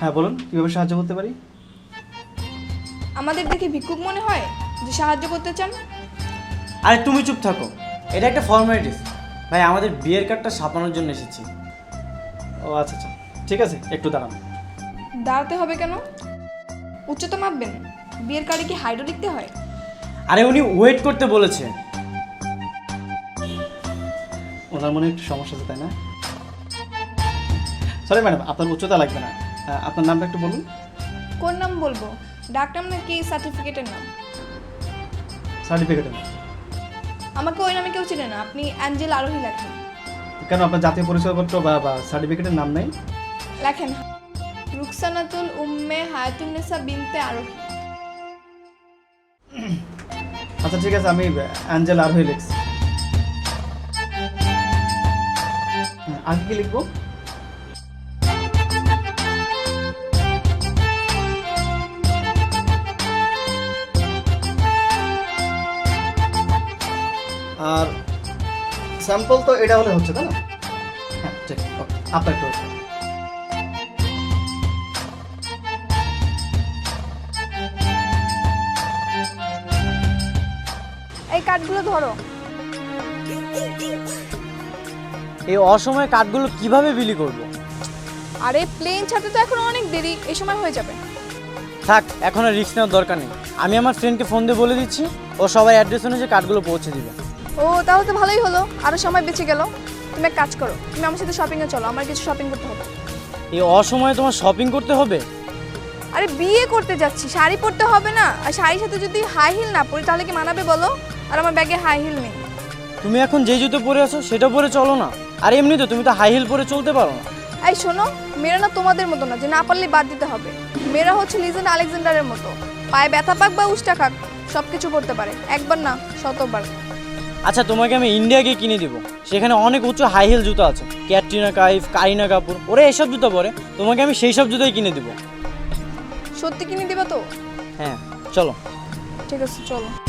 হ্যাঁ বলুন কীভাবে সাহায্য করতে পারি? আমাদের দেখে ভিক্ষুক মনে হয় যে সাহায্য করতে চান। আরে তুমি চুপ থাকো। এটা একটা ফর্মালিটিস ভাই আমাদের বিয়ের কার্ডটা ছাপানোর জন্য এসেছি। ও আচ্ছা আচ্ছা। ঠিক আছে একটু দাঁড়ান। দাঁড়াতে হবে কেন? উচ্চতা মাপবেন। বিয়ের কার্ডে কি হাইড্রো লিখতে হয়? আরে উনি ওয়েট করতে বলেছে। ওনার মনে একটু সমস্যা আছে তাই না? সরি ম্যাডাম আপনার উচ্চতা লাগবে না। আপনার নামটা একটু বলুন। কোন নাম বলব? ডাকনাম নাকি সার্টিফিকেটের নাম? সার্টিফিকেটের নাম। আমাকে ওই নামে কেউ চিনে না। আপনি অ্যাঞ্জেল আরোহী লেখেন। কেন আপনার জাতীয় পরিচয়পত্র বা বা সার্টিফিকেটের নাম নেই? লেখেন রুকসানাতুল উম্মে হায়াতুন্নেসা বিনতে আরোহী। আচ্ছা ঠিক আছে আমি অ্যাঞ্জেল আরোহী লিখছি। হ্যাঁ, আগে কি লিখব? আর স্যাম্পল তো এটা হলে হচ্ছে তাই না? হ্যাঁ ঠিক ওকে আপনার একটু এই কার্ডগুলো ধরো। এই অসময়ে কার্ডগুলো কীভাবে বিলি করব? আরে প্লেন ছাড়তে তো এখন অনেক দেরি এই সময় হয়ে যাবে। থাক এখন আর রিস্ক নেওয়ার দরকার নেই। আমি আমার ফ্রেন্ডকে ফোন দিয়ে বলে দিচ্ছি ও সবাই অ্যাড্রেস অনুযায়ী কার্ডগুলো পৌঁছে দিবে। ও তাহলে তো ভালোই হলো। আরও সময় বেঁচে গেল। তুমি এক কাজ করো তুমি আমার সাথে শপিং শপিংয়ে চলো আমার কিছু শপিং করতে হবে। এই অসময়ে তোমার শপিং করতে হবে? আরে বিয়ে করতে যাচ্ছি শাড়ি পরতে হবে না। আর শাড়ির সাথে যদি হাই হিল না পরি তাহলে কি মানাবে বলো? আর আমার ব্যাগে হাই হিল নেই। তুমি এখন যে জুতো পরে আছো সেটা পরে চলো না। আর এমনি তো তুমি তো হাই হিল পরে চলতে পারো না। এই শোনো মেয়েরা না তোমাদের মতো না যে না পারলে বাদ দিতে হবে। মেয়েরা হচ্ছে লিজেন আলেকজান্ডারের মতো। পায়ে ব্যথা পাক বা উষ্টা খাক সব কিছু করতে পারে। একবার না শতবার। আচ্ছা তোমাকে আমি ইন্ডিয়া গিয়ে কিনে দিব। সেখানে অনেক উঁচু হাই হিল জুতো আছে। ক্যাটরিনা কাইফ কারিনা কাপুর ওরা এসব জুতো পরে। তোমাকে আমি সেই সব জুতোই কিনে দিব। সত্যি কিনে দিবা তো? হ্যাঁ চলো। ঠিক আছে চলো।